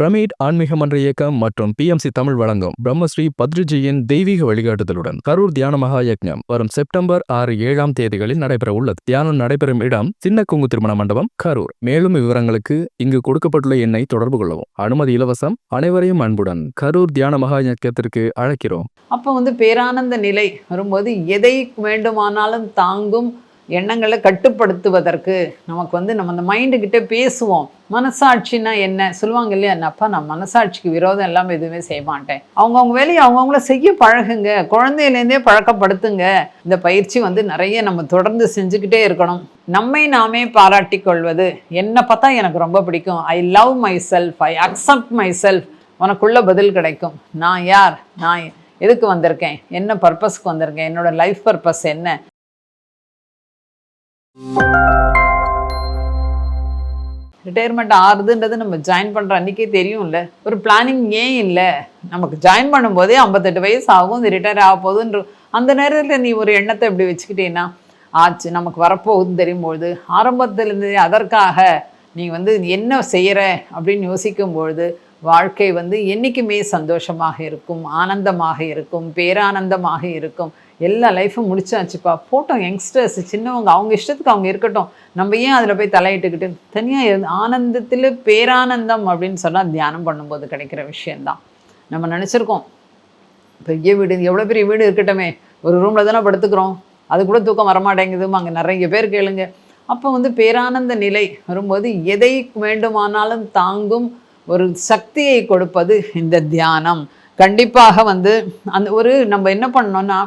Pyramid ஆன்மீக மன்ற இயக்கம் மற்றும் பிஎம்சி தமிழ் வழங்கும் பிரம்மஸ்ரீ பத்ரிஜியின் தெய்வீக வழிகாட்டுதலுடன் கரூர் தியான மகா யக்ஞம் வரும் செப்டம்பர் ஆறு ஏழாம் தேதிகளில் நடைபெற உள்ளது தியானம் நடைபெறும் இடம் சின்ன குங்கு திருமண மண்டபம் கரூர். மேலும் விவரங்களுக்கு இங்கு கொடுக்கப்பட்டுள்ள எண்ணை தொடர்பு கொள்ளவும். அனுமதி இலவசம் அனைவரையும் அன்புடன் கரூர் தியான மகா யக்ஞத்திற்கு அழைக்கிறோம். அப்போ வந்து பேரானந்த நிலை வரும்போது எதை வேண்டுமானாலும் தாங்கும் எண்ணங்களை கட்டுப்படுத்துவதற்கு நமக்கு வந்து நம்ம அந்த மைண்டுக்கிட்ட பேசுவோம். மனசாட்சினா என்ன? சொல்லுவாங்க இல்லையா? அப்பா நான் மனசாட்சிக்கு விரோதம் எல்லாம் எதுவுமே செய்ய மாட்டேன். அவங்கவுங்க வேலையை அவங்கவுங்கள செய்ய பழகுங்க. குழந்தையிலேருந்தே பழக்கப்படுத்துங்க. இந்த பயிற்சி வந்து நிறைய நம்ம தொடர்ந்து செஞ்சுக்கிட்டே இருக்கணும். நம்மை நாமே பாராட்டி கொள்வது. என்னை பார்த்தா எனக்கு ரொம்ப பிடிக்கும். I love myself I accept myself உனக்குள்ள பதில் கிடைக்கும். நான் யார்? நான் எதுக்கு வந்திருக்கேன்? என்ன பர்பஸ்க்கு வந்திருக்கேன்? என்னோட லைஃப் பர்பஸ் என்ன? ரிட்டையர்மெண்ட் ஆறுதுன்றது நம்ம ஜாயின் பண்ணுற அன்றைக்கே தெரியும்ல. ஒரு பிளானிங் ஏன் இல்லை? நமக்கு ஜாயின் பண்ணும்போதே ஐம்பத்தெட்டு வயசு ஆகும் இது ரிட்டையர் ஆக போகுதுன்ற அந்த நேரத்தில் நீ ஒரு எண்ணத்தை இப்படி வச்சுக்கிட்டீங்கன்னா ஆச்சு நமக்கு வரப்போகுதுன்னு தெரியும்பொழுது ஆரம்பத்திலேருந்து அதற்காக நீ வந்து என்ன செய்கிற அப்படின்னு யோசிக்கும்பொழுது வாழ்க்கை வந்து என்றைக்குமே சந்தோஷமாக இருக்கும் ஆனந்தமாக இருக்கும் பேரானந்தமாக இருக்கும். எல்லா லைஃப்பும் முடிச்சாச்சுப்பா. போட்டோம் யங்ஸ்டர்ஸ் சின்னவங்க அவங்க இஷ்டத்துக்கு அவங்க இருக்கட்டும். நம்ம ஏன் அதில் போய் தலையிட்டுக்கிட்டு தனியாக இருந்து ஆனந்தத்தில் பேரானந்தம் அப்படின்னு சொன்னால் தியானம் பண்ணும்போது கிடைக்கிற விஷயந்தான் நம்ம நினச்சிருக்கோம். பெரிய வீடு எவ்வளோ பெரிய வீடு இருக்கட்டுமே. ஒரு ரூமில் தானே படுத்துக்கிறோம். அது கூட தூக்கம் வரமாட்டேங்குதுமா அங்கே நிறைய பேர் கேளுங்க. அப்போ வந்து பேரானந்த நிலை வரும்போது எதை வேண்டுமானாலும் தாங்கும் ஒரு சக்தியை கொடுப்பது இந்த தியானம். கண்டிப்பாக வந்து அந்த ஒரு நம்ம என்ன பண்ணோன்னா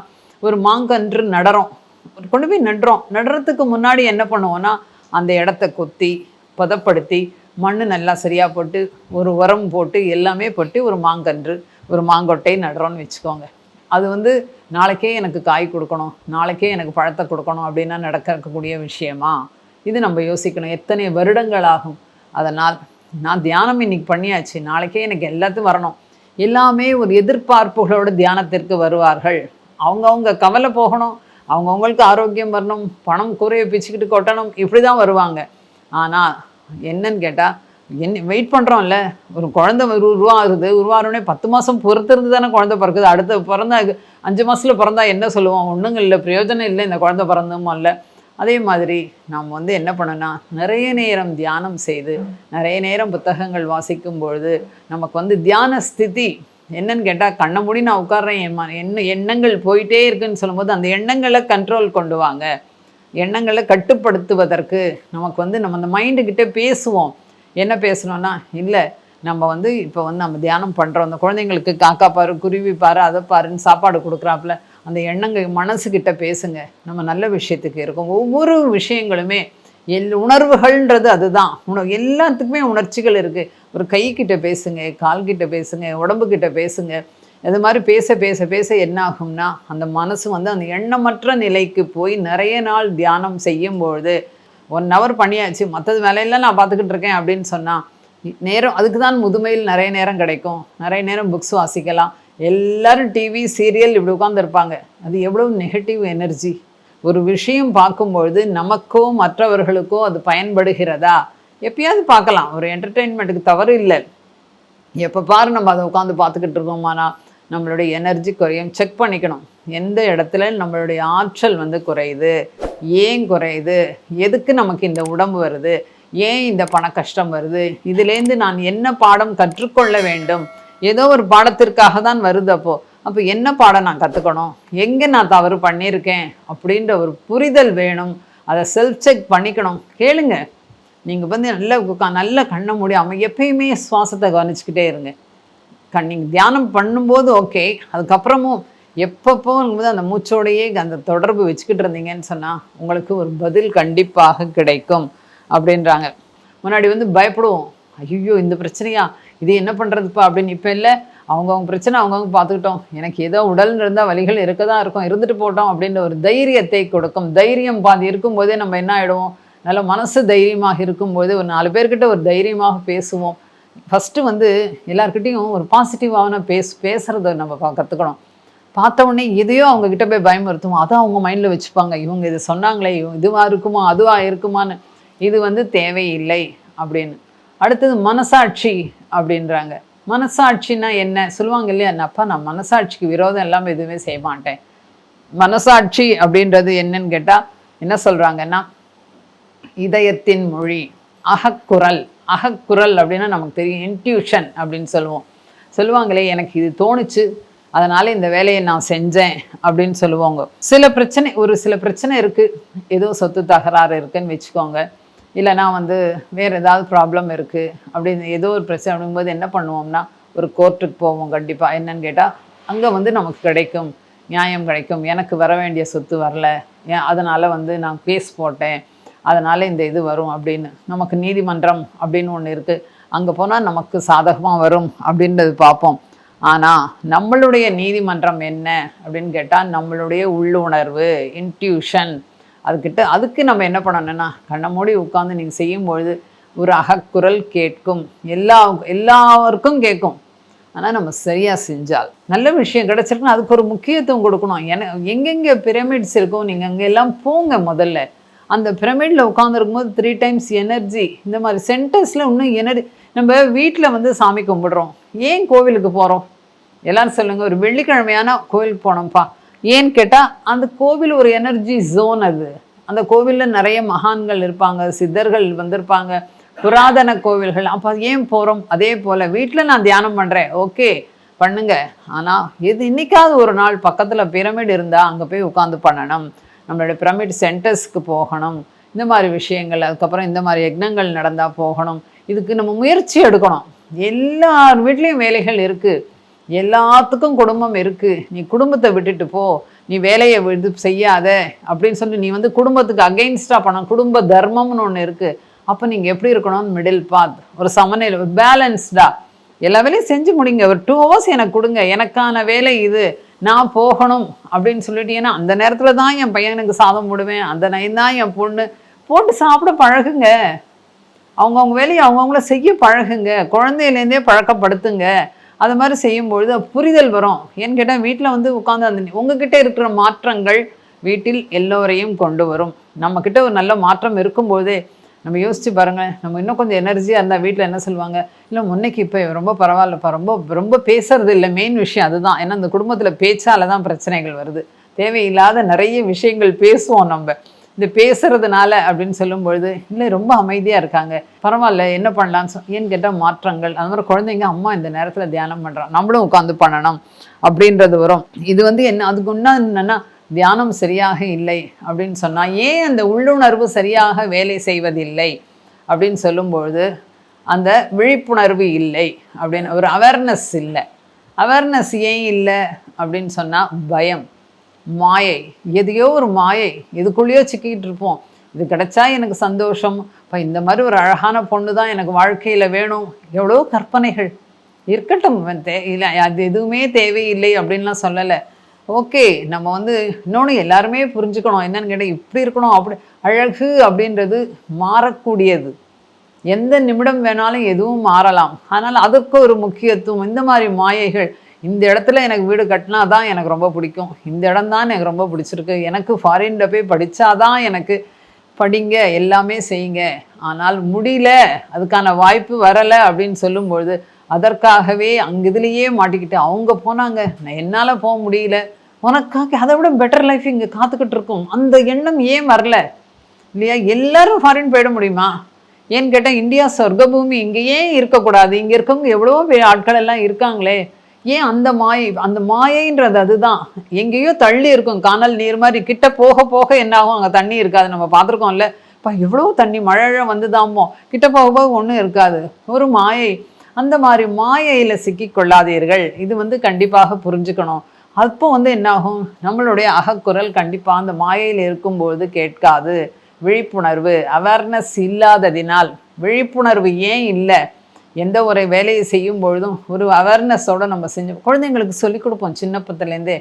ஒரு மாங்கன்று நடறோம். கொண்டு போய் நடுறோம். நடுறதுக்கு முன்னாடி என்ன பண்ணுவோம்னா அந்த இடத்த கொத்தி பதப்படுத்தி மண் நல்லா சரியாக போட்டு ஒரு உரம் போட்டு எல்லாமே போட்டு ஒரு மாங்கன்று ஒரு மாங்கொட்டை நடுறோம்னு வச்சுக்கோங்க. அது வந்து நாளைக்கே எனக்கு காய் கொடுக்கணும். நாளைக்கே எனக்கு பழத்தை கொடுக்கணும் அப்படின்னா நடக்கக்கூடிய விஷயமா? இது நம்ம யோசிக்கணும். எத்தனை வருடங்கள் ஆகும்? அதனால் நான் தியானம் இன்னைக்கு பண்ணியாச்சு. நாளைக்கே எனக்கு எல்லாத்தையும் வரணும். எல்லாமே ஒரு எதிர்பார்ப்புகளோட தியானத்திற்கு வருவார்கள். அவங்கவுங்க கவலை போகணும் அவங்கவுங்களுக்கு ஆரோக்கியம் வரணும் பணம் குறைய பிச்சுக்கிட்டு கொட்டணும் இப்படி தான் வருவாங்க. ஆனால் என்னன்னு கேட்டால் என்ன வெயிட் பண்ணுறோம்ல ஒரு குழந்தை ஒரு உருவாகுது உருவாகிறோடனே பத்து மாதம் பொறுத்திருந்து தானே குழந்தை பிறக்குது. அடுத்த பிறந்தா அஞ்சு மாதத்தில் பிறந்தா என்ன சொல்லுவோம்? ஒன்றுங்க இல்லை பிரயோஜனம் இல்லை இந்த குழந்தை பிறந்தும் இல்லை. அதே மாதிரி நாம் வந்து என்ன பண்ணோன்னா நிறைய நேரம் தியானம் செய்து நிறைய நேரம் புத்தகங்கள் வாசிக்கும் பொழுது நமக்கு வந்து தியான ஸ்திதி என்னன்னு கேட்டால் கண்ணை மூடி நான் உட்காடுறேன் என் என்ன எண்ணங்கள் போயிட்டே இருக்குன்னு சொல்லும்போது அந்த எண்ணங்களை கண்ட்ரோல் கொண்டு வாங்க. எண்ணங்களை கட்டுப்படுத்துவதற்கு நமக்கு வந்து நம்ம அந்த மைண்டுக்கிட்ட பேசுவோம். என்ன பேசணும்னா இல்லை நம்ம வந்து இப்போ வந்து நம்ம தியானம் பண்ணுறோம் அந்த குழந்தைங்களுக்கு காக்கா பாரு குருவி பாரு அதை பாருன்னு சாப்பாடு கொடுக்குறாப்புல அந்த எண்ணங்கள் மனசுக்கிட்ட பேசுங்க. நம்ம நல்ல விஷயத்துக்கு இருக்கும். ஒவ்வொரு விஷயங்களுமே எல் உணர்வுகள்ன்றது அதுதான். உணவு எல்லாத்துக்குமே உணர்ச்சிகள் இருக்குது ஒரு கைக்கிட்ட பேசுங்க கால்கிட்ட பேசுங்க உடம்புக்கிட்ட பேசுங்க. இது மாதிரி பேச பேச பேச என்ன ஆகும்னா அந்த மனசு வந்து அந்த எண்ணமற்ற நிலைக்கு போய் நிறைய நாள் தியானம் செய்யும்பொழுது ஒன் ஹவர் பண்ணியாச்சு மற்றது வேலையெல்லாம் நான் பார்த்துக்கிட்டு இருக்கேன் அப்படின்னு சொன்னால் நேரம் அதுக்கு தான் முதுமையில் நிறைய நேரம் கிடைக்கும். நிறைய நேரம் புக்ஸ் வாசிக்கலாம். எல்லோரும் டிவி சீரியல் இப்படி உட்காந்துருப்பாங்க அது எவ்வளோ நெகட்டிவ் எனர்ஜி ஒரு விஷயம் பார்க்கும்பொழுது நமக்கோ மற்றவர்களுக்கோ அது பயன்படுகிறதா? எப்பயாவது பார்க்கலாம். ஒரு என்டர்டெயின்மெண்ட்டுக்கு தவறு இல்லை. எப்போ பாரு நம்ம அதை உட்காந்து பார்த்துக்கிட்டு இருக்கோமானா நம்மளுடைய எனர்ஜி குறையும். செக் பண்ணிக்கணும். எந்த இடத்துல நம்மளுடைய ஆற்றல் வந்து குறையுது? ஏன் குறையுது? எதுக்கு நமக்கு இந்த உடம்பு வருது? ஏன் இந்த பண கஷ்டம் வருது? இதுலேருந்து நான் என்ன பாடம் கற்றுக்கொள்ள வேண்டும்? ஏதோ ஒரு பாடத்திற்காக தான் வருது அப்போ. அப்போ என்ன பாடம் நான் கற்றுக்கணும் எங்கே நான் தவறு பண்ணியிருக்கேன்? அப்படின்ற ஒரு புரிதல் வேணும். அதை செல்ஃப் செக் பண்ணிக்கணும். கேளுங்க. நீங்கள் வந்து நல்ல நல்ல கண்ணை மூடி அவங்க எப்பயுமே சுவாசத்தை கவனிச்சுக்கிட்டே இருங்க. கண் நீங்கள் தியானம் பண்ணும்போது ஓகே அதுக்கப்புறமும் எப்பப்போ வந்து அந்த மூச்சோடையே அந்த தொடர்பு வச்சுக்கிட்டு இருந்தீங்கன்னு சொன்னால் உங்களுக்கு ஒரு பதில் கண்டிப்பாக கிடைக்கும் அப்படின்றாங்க. முன்னாடி வந்து பயப்படுவோம். ஐயோ இந்த பிரச்சனையா? இது என்ன பண்ணுறதுப்பா அப்படின்னு இப்போ இல்லை. அவங்கவுங்க பிரச்சனை அவங்கவுங்க பார்த்துக்கிட்டோம். எனக்கு ஏதோ உடல் இருந்தால் வலிகள் இருக்க தான் இருக்கும் இருந்துட்டு போட்டோம் அப்படின்ற ஒரு தைரியத்தை கொடுக்கும். தைரியம் பாதி இருக்கும்போதே நம்ம என்ன ஆகிடுவோம் நல்ல மனசு தைரியமாக இருக்கும்போது ஒரு நாலு பேர்கிட்ட ஒரு தைரியமாக பேசுவோம். ஃபஸ்ட்டு வந்து எல்லார்கிட்டேயும் ஒரு பாசிட்டிவான பேசு பேசுகிறத நம்ம பா- கற்றுக்கணும் பார்த்த உடனே எதையோ அவங்கக்கிட்ட போய் பயமுறுத்துவோம். அதை அவங்க மைண்டில் வச்சுப்பாங்க. இவங்க இது சொன்னாங்களே இவங்க இதுவாக இருக்குமா அதுவாக இருக்குமான்னு. இது வந்து தேவையில்லை அப்படின்னு. அடுத்தது மனசாட்சி அப்படின்றாங்க. மனசாட்சின்னா என்ன? சொல்லுவாங்க இல்லையா? அப்பா நான் மனசாட்சிக்கு விரோதம் எல்லாமே எதுவுமே செய்ய மாட்டேன். மனசாட்சி அப்படின்றது என்னன்னு கேட்டால் என்ன சொல்கிறாங்கன்னா இதயத்தின் மொழி அகக்குரல். அகக்குரல் அப்படின்னா நமக்கு தெரியும் இன்ட்யூஷன் அப்படின்னு சொல்லுவோம். சொல்லுவாங்களே எனக்கு இது தோணுச்சு அதனால் இந்த வேலையை நான் செஞ்சேன் அப்படின்னு சொல்லுவாங்க. சில பிரச்சனை ஒரு சில பிரச்சனை இருக்குது ஏதோ சொத்து தகராறு இருக்குன்னு வச்சுக்கோங்க. இல்லைன்னா வந்து வேறு ஏதாவது ப்ராப்ளம் இருக்குது அப்படின்னு ஏதோ ஒரு பிரச்சனை அப்படிங்கும்போது என்ன பண்ணுவோம்னா ஒரு கோர்ட்டுக்கு போவோம் கண்டிப்பாக என்னன்னு கேட்டால் அங்கே வந்து நமக்கு கிடைக்கும். நியாயம் கிடைக்கும். எனக்கு வர வேண்டிய சொத்து வரல. ஏன்? அதனால் வந்து நான் கேஸ் போட்டேன். அதனால் இந்த இது வரும் அப்படின்னு. நமக்கு நீதிமன்றம் அப்படின்னு ஒன்று இருக்குது அங்கே போனால் நமக்கு சாதகமாக வரும் அப்படின்றது பார்ப்போம். ஆனால் நம்மளுடைய நீதிமன்றம் என்ன அப்படின்னு கேட்டால் நம்மளுடைய உள்ளுணர்வு இன்ட்யூஷன் அதுக்கிட்ட அதுக்கு நம்ம என்ன பண்ணணும்னா கண்ணை மூடி உட்காந்து நீங்கள் செய்யும்பொழுது ஒரு அகக்குரல் கேட்கும். எல்லா எல்லாருக்கும் கேட்கும். ஆனால் நம்ம சரியாக செஞ்சால். நல்ல விஷயம் கிடச்சிருக்குன்னா அதுக்கு ஒரு முக்கியத்துவம் கொடுக்கணும். என எங்கெங்கே பிரமிட்ஸ் இருக்கும் நீங்கள் அங்கே எல்லாம் போங்க முதல்ல. அந்த பிரமிடில் உட்காந்துருக்கும் போது த்ரீ டைம்ஸ் எனர்ஜி இந்த மாதிரி சென்டர்ஸில் இன்னும் எனர்ஜி நம்ம வீட்டில் வந்து சாமி கும்பிடுறோம். ஏன் கோவிலுக்கு போகிறோம் எல்லாரும் சொல்லுங்கள் ஒரு வெள்ளிக்கிழமையான கோவிலுக்கு போனோம்ப்பா. ஏன்னு கேட்டால் அந்த கோவில் ஒரு எனர்ஜி ஜோன் அது. அந்த கோவிலில் நிறைய மகான்கள் இருப்பாங்க சித்தர்கள் வந்திருப்பாங்க புராதன கோவில்கள். அப்போ ஏன் போகிறோம் அதே போல் வீட்டில் நான் தியானம் பண்ணுறேன் ஓகே பண்ணுங்க. ஆனால் இது இன்னைக்காவது ஒரு நாள் பக்கத்தில் பிரமிட் இருந்தால் அங்கே போய் உட்காந்து பண்ணணும். நம்மளுடைய பிரமிட் சென்டர்ஸ்க்கு போகணும். இந்த மாதிரி விஷயங்கள் அதுக்கப்புறம் இந்த மாதிரி யக்னங்கள் நடந்தால் போகணும். இதுக்கு நம்ம முயற்சி எடுக்கணும். எல்லார் வீட்லேயும் வேலைகள் இருக்குது எல்லாத்துக்கும் குடும்பம் இருக்குது நீ குடும்பத்தை விட்டுட்டு போ. நீ வேலையை இது செய்யாத. அப்படின்னு சொல்லி நீ வந்து குடும்பத்துக்கு அகெயின்ஸ்டாக பண்ண குடும்ப தர்மம்னு ஒன்று இருக்குது அப்போ நீங்கள் எப்படி இருக்கணும்? மிடில் பாத் ஒரு சமநிலை ஒரு எல்லா வேலையும் செஞ்சு முடிங்க. ஒரு டூ ஹவர்ஸ் எனக்கு கொடுங்க. எனக்கான வேலை இது. நான் போகணும் அப்படின்னு சொல்லிட்டு ஏன்னா அந்த நேரத்தில் தான் என் பையனுக்கு சாதம் போடுவேன். அந்த நைன் தான் என் பொண்ணு. போட்டு சாப்பிட பழகுங்க. அவங்கவுங்க வேலையை அவங்கவுங்கள செய்ய பழகுங்க. குழந்தையிலேருந்தே பழக்கப்படுத்துங்க. அது மாதிரி செய்யும்பொழுது புரிதல் வரும். ஏன்னு கேட்டால் வீட்டில் வந்து உட்காந்து அந்த உங்ககிட்ட இருக்கிற மாற்றங்கள் வீட்டில் எல்லோரையும் கொண்டு வரும். நம்மக்கிட்ட ஒரு நல்ல மாற்றம் இருக்கும்போதே நம்ம யோசிச்சு பாருங்க நம்ம இன்னும் கொஞ்சம் எனர்ஜியாக இருந்தால் வீட்டில் என்ன சொல்லுவாங்க? இல்லை முன்னைக்கு இப்போ ரொம்ப பரவாயில்லப்பா ரொம்ப ரொம்ப பேசுறது இல்லை மெயின் விஷயம் அதுதான். ஏன்னா இந்த குடும்பத்தில் பேச்சால தான் பிரச்சனைகள் வருது. தேவையில்லாத நிறைய விஷயங்கள் பேசுவோம் நம்ம. இந்த பேசுறதுனால அப்படின்னு சொல்லும் பொழுது இல்லை ரொம்ப அமைதியாக இருக்காங்க. பரவாயில்ல என்ன பண்ணலான்னு சொ ஏன்னு கேட்டால் மாற்றங்கள். அது மாதிரி குழந்தைங்க அம்மா இந்த நேரத்தில் தியானம் பண்ணுறான் நம்மளும் உட்காந்து பண்ணணும். அப்படின்றது வரும். இது வந்து என்ன அதுக்கு ஒன்றா என்னென்னா தியானம் சரியாக இல்லை அப்படின்னு சொன்னால் ஏன் அந்த உள்ளுணர்வு சரியாக வேலை செய்வதில்லை? அப்படின்னு சொல்லும்பொழுது அந்த விழிப்புணர்வு இல்லை. அப்படின்னு ஒரு அவேர்னஸ் இல்லை. அவேர்னஸ் ஏன் இல்லை அப்படின்னு சொன்னால் பயம் மாயை எதையோ ஒரு மாயை எதுக்குள்ளேயோ சிக்கிக்கிட்டு இருப்போம். இது கிடைச்சா எனக்கு சந்தோஷம். இப்போ இந்த மாதிரி ஒரு அழகான பொண்ணு தான் எனக்கு வாழ்க்கையில் வேணும். எவ்வளோ கற்பனைகள். இருக்கட்டும் தே இல்லை அது எதுவுமே தேவையில்லை அப்படின்லாம் சொல்லலை. ஓகே நம்ம வந்து இன்னொன்று எல்லாருமே புரிஞ்சுக்கணும். என்னன்னு கேட்டால் இப்படி இருக்கணும் அப்படி அழகு அப்படின்றது மாறக்கூடியது. எந்த நிமிடம் வேணாலும் எதுவும் மாறலாம். அதனால் அதுக்கு ஒரு முக்கியத்துவம். இந்த மாதிரி மாயைகள் இந்த இடத்துல எனக்கு வீடு கட்டினா தான் எனக்கு ரொம்ப பிடிக்கும். இந்த இடம் தான் எனக்கு ரொம்ப பிடிச்சிருக்கு. எனக்கு ஃபாரினில் போய் படித்தாதான் எனக்கு படிங்க எல்லாமே செய்யுங்க. ஆனால் முடியல அதுக்கான வாய்ப்பு வரலை அப்படின்னு சொல்லும்பொழுது அதற்காகவே அங்கே இதுலேயே மாட்டிக்கிட்டு அவங்க போனாங்க. நான் என்னால் போக முடியல. உனக்காக அதை விட பெட்டர் லைஃப் இங்கே காத்துக்கிட்டு இருக்கும். அந்த எண்ணம் ஏன் வரல? இல்லையா? எல்லாரும் ஃபாரின் போயிட முடியுமா? ஏன்னு கேட்டால் இந்தியா சொர்க்கபூமி இங்கேயே இருக்கக்கூடாது. இங்கே இருக்கவங்க எவ்வளோ ஆட்கள் எல்லாம் இருக்காங்களே. ஏன் அந்த மாயை அந்த மாயைன்றது அதுதான். எங்கேயோ தள்ளி இருக்கும். காணல் நீர் மாதிரி கிட்ட போக போக என்ன ஆகும்? அங்கே தண்ணி இருக்காது. நம்ம பார்த்துருக்கோம்ல. இப்போ எவ்வளோ தண்ணி மழை வந்துதாமோ. கிட்ட போக போக ஒன்றும் இருக்காது. ஒரு மாயை. அந்த மாதிரி மாயையில் சிக்கிக்கொள்ளாதீர்கள். இது வந்து கண்டிப்பாக புரிஞ்சுக்கணும். அப்போ வந்து என்னாகும்? நம்மளுடைய அகக்குரல் கண்டிப்பாக அந்த மாயையில் இருக்கும்போது கேட்காது. விழிப்புணர்வு அவேர்னஸ் இல்லாததினால் விழிப்புணர்வு ஏன் இல்லை? எந்த ஒரு வேலையை செய்யும் பொழுதும் ஒரு அவேர்னஸோடு நம்ம செஞ்சோம் குழந்தைங்களுக்கு சொல்லிக் கொடுப்போம் சின்னப்பத்துலேருந்தே.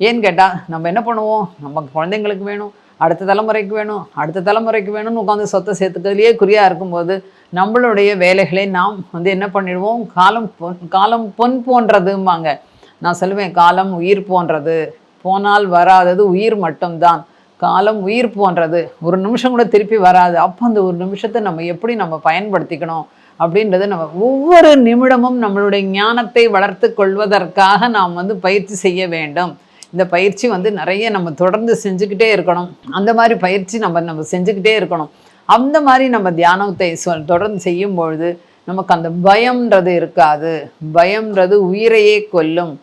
ஏன்னு கேட்டால் நம்ம என்ன பண்ணுவோம்? நம்ம குழந்தைங்களுக்கு வேணும் அடுத்த தலைமுறைக்கு வேணும் அடுத்த தலைமுறைக்கு வேணும்னு உட்காந்து சொத்தை சேர்த்துக்கிறதுலையே குறியாக இருக்கும்போது நம்மளுடைய வேலைகளை நாம் வந்து என்ன பண்ணிடுவோம்? காலம் பொன் காலம் பொன் போன்றதும்பாங்க. நான் சொல்லுவேன் காலம் உயிர் போன்றது. போனால் வராதது உயிர் மட்டும்தான். காலம் உயிர் போன்றது. ஒரு நிமிஷம் கூட திருப்பி வராது. அப்போ அந்த ஒரு நிமிஷத்தை நம்ம எப்படி நம்ம பயன்படுத்திக்கணும்? அப்படின்றத நம்ம ஒவ்வொரு நிமிடமும் நம்மளுடைய ஞானத்தை வளர்த்து கொள்வதற்காக நாம் வந்து பயிற்சி செய்ய வேண்டும். இந்த பயிற்சி வந்து நிறைய நம்ம தொடர்ந்து செஞ்சுக்கிட்டே இருக்கணும். அந்த மாதிரி பயிற்சி நம்ம நம்ம செஞ்சுக்கிட்டே இருக்கணும். அந்த மாதிரி நம்ம தியானத்தை தொடர்ந்து செய்யும் பொழுது நமக்கு அந்த பயம்ன்றது இருக்காது. பயம்ன்றது உயிரையே கொல்லும்.